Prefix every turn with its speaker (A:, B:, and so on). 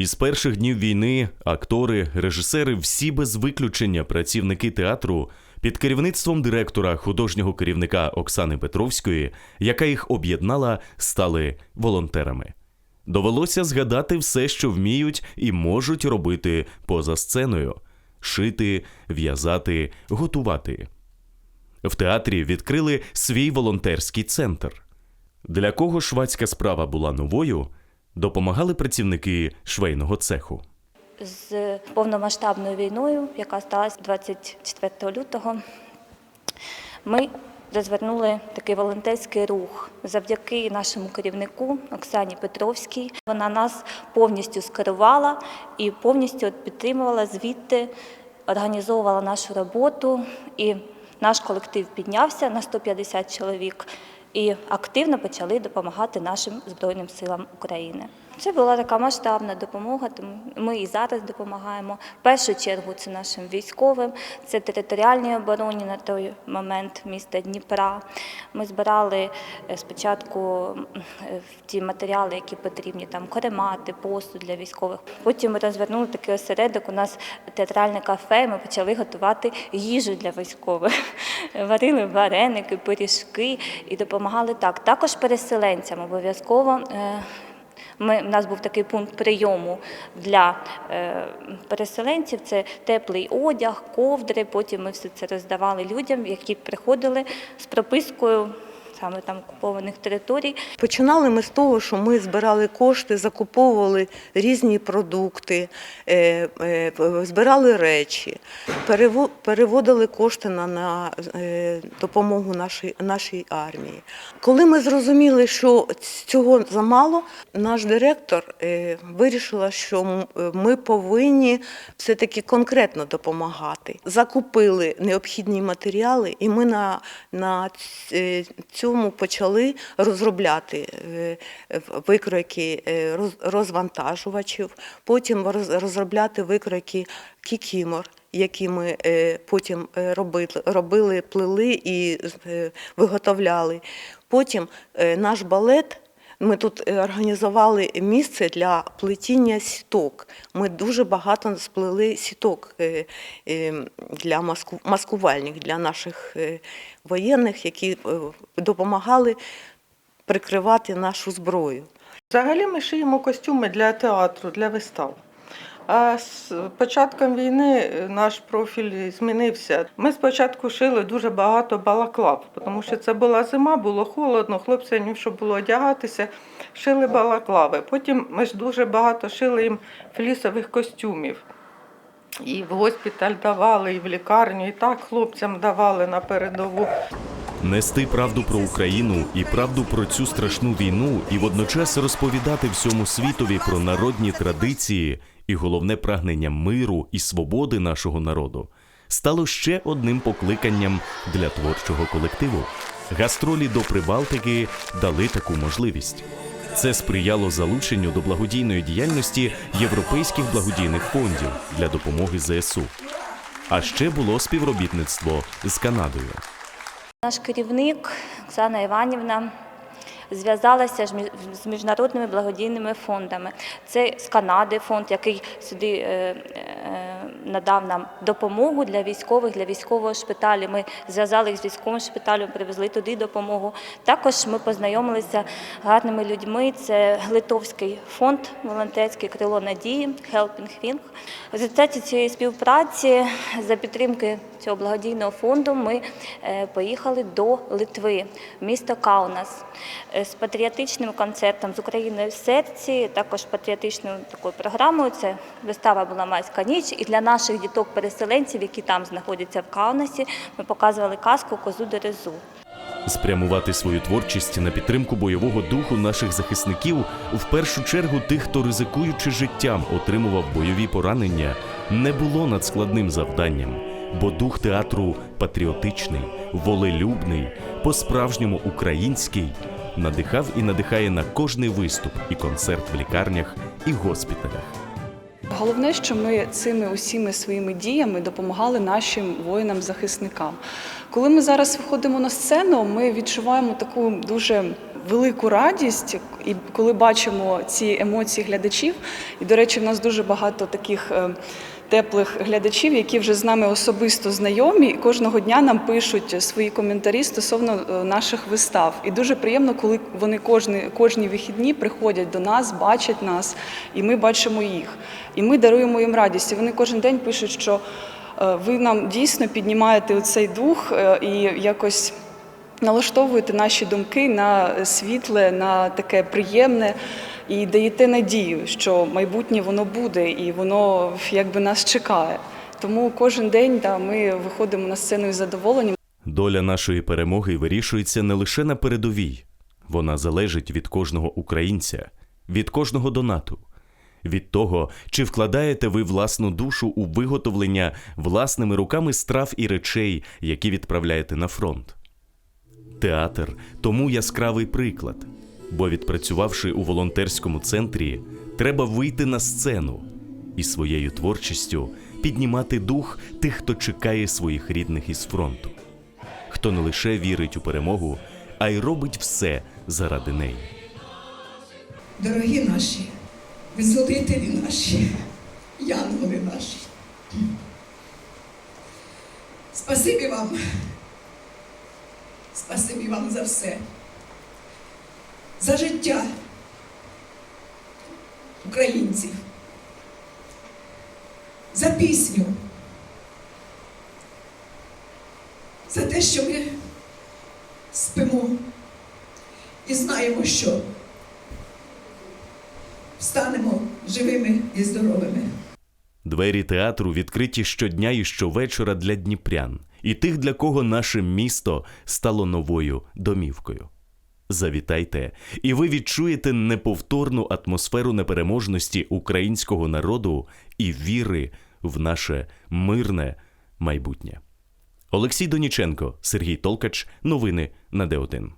A: Із перших днів війни актори, режисери, всі без виключення працівники театру під керівництвом директора художнього керівника Оксани Петровської, яка їх об'єднала, стали волонтерами. Довелося згадати все, що вміють і можуть робити поза сценою: шити, в'язати, готувати. В театрі відкрили свій волонтерський центр. Для кого швадська справа була новою, допомагали працівники швейного цеху.
B: з повномасштабною війною, яка сталася 24 лютого, ми розвернули такий волонтерський рух завдяки нашому керівнику Оксані Петровській. Вона нас повністю скерувала і повністю підтримувала звідти, організовувала нашу роботу. І наш колектив піднявся на 150 чоловік і активно почали допомагати нашим Збройним силам України. Це була така масштабна допомога, тому ми і зараз допомагаємо. В першу чергу це нашим військовим, це територіальній обороні на той момент міста Дніпра. Ми збирали е, спочатку е, ті матеріали, які потрібні, там коремати, посуд для військових. Потім ми розвернули такий осередок. У нас театральне кафе. Ми почали готувати їжу для військових. Варили вареники, пиріжки і допомагали так. Також переселенцям обов'язково. Ми, у нас був такий пункт прийому для е, переселенців. Це теплий одяг, ковдри. Потім ми все це роздавали людям, які приходили з пропискою саме там окупованих територій.
C: Починали ми з того, що ми збирали кошти, закуповували різні продукти, е, е, збирали речі, переводили кошти на, е, допомогу нашій, нашій армії. Коли ми зрозуміли, що цього замало, наш директор е, вирішила, що е, ми повинні все-таки конкретно допомагати. Закупили необхідні матеріали, і ми на, на е, цьому почали розробляти е, викройки е, розвантажувачів, потім розробляти викройки кікімор, які ми е, потім робили, робили, плели і виготовляли. Потім наш балет. Ми тут е, організували місце для плетіння сіток. Ми дуже багато сплели сіток е, е, для маску- маскувальних для наших воєнних, які допомагали прикривати нашу зброю.
D: Взагалі ми шиємо костюми для театру, для вистав. А з початком війни е, наш профіль змінився. Ми спочатку шили дуже багато балаклав, тому що це була зима, було холодно, хлопцям що було одягатися, шили балаклави. Потім ми ж дуже багато шили їм флісових костюмів. І в госпіталь давали, і в лікарню, і так хлопцям давали на передову.
A: Нести правду про Україну і правду про цю страшну війну, і водночас розповідати всьому світові про народні традиції і головне прагнення миру і свободи нашого народу стало ще одним покликанням для творчого колективу. Гастролі до Прибалтики дали таку можливість. Це сприяло залученню до благодійної діяльності європейських благодійних фондів для допомоги ЗСУ. А ще було співробітництво з Канадою.
B: Наш керівник Оксана Іванівна зв'язалася з міжнародними благодійними фондами. Це з Канади фонд, який сюди е, надав нам допомогу для військових, для військового шпиталю. Ми зв'язали їх з військовим шпиталем, привезли туди допомогу. Також ми познайомилися з гарними людьми. Це Литовський фонд волонтерський крило надії Helping Wing. В результаті цієї співпраці за підтримки цього благодійного фонду ми е, поїхали до Литви, місто Каунас е, з патріотичним концертом з Україною в серці, також патріотичною такою програмою. Це вистава була майська ніч. І для наших діток-переселенців, які там знаходяться в Каунасі, ми показували казку Козу Дерезу.
A: Спрямувати свою творчість на підтримку бойового духу наших захисників в першу чергу тих, хто ризикуючи життям отримував бойові поранення, не було надскладним завданням, бо дух театру патріотичний, волелюбний, по-справжньому український, надихав і надихає на кожний виступ і концерт в лікарнях і госпіталях.
E: Головне, що ми цими усіми своїми діями допомагали нашим воїнам-захисникам. Коли ми зараз виходимо на сцену, ми відчуваємо таку дуже велику радість, і коли бачимо ці емоції глядачів. І, до речі, в нас дуже багато таких. Теплих глядачів, які вже з нами особисто знайомі, і кожного дня нам пишуть свої коментарі стосовно е, наших вистав. І дуже приємно, коли вони кожні, кожні вихідні приходять до нас, бачать нас, і ми бачимо їх. І ми даруємо їм радість. І вони кожен день пишуть, що е, ви нам дійсно піднімаєте цей дух е, і якось налаштовуєте наші думки на світле, на таке приємне і даєте надію, що майбутнє воно буде і воно якби нас чекає. Тому кожен день да, ми виходимо на сцену із задоволенням.
A: Доля нашої перемоги вирішується не лише на передовій, вона залежить від кожного українця, від кожного донату, від того, чи вкладаєте ви власну душу у виготовлення власними руками страв і речей, які відправляєте на фронт. Театр тому яскравий приклад, бо відпрацювавши у волонтерському центрі, треба вийти на сцену і своєю творчістю піднімати дух тих, хто чекає своїх рідних із фронту, хто не лише вірить у перемогу, а й робить все заради неї.
F: Дорогі наші, визволителі наші, янголи наші. Спасибі вам. Спасибі вам за все. За життя українців. За пісню. За те, що ми спимо і знаємо, що встанемо живими і здоровими.
A: Двері театру відкриті щодня і щовечора для дніпрян і тих, для кого наше місто стало новою домівкою. Завітайте, і ви відчуєте неповторну атмосферу непереможності українського народу і віри в наше мирне майбутнє. Олексій Доніченко, Сергій Толкач. Новини на Д1.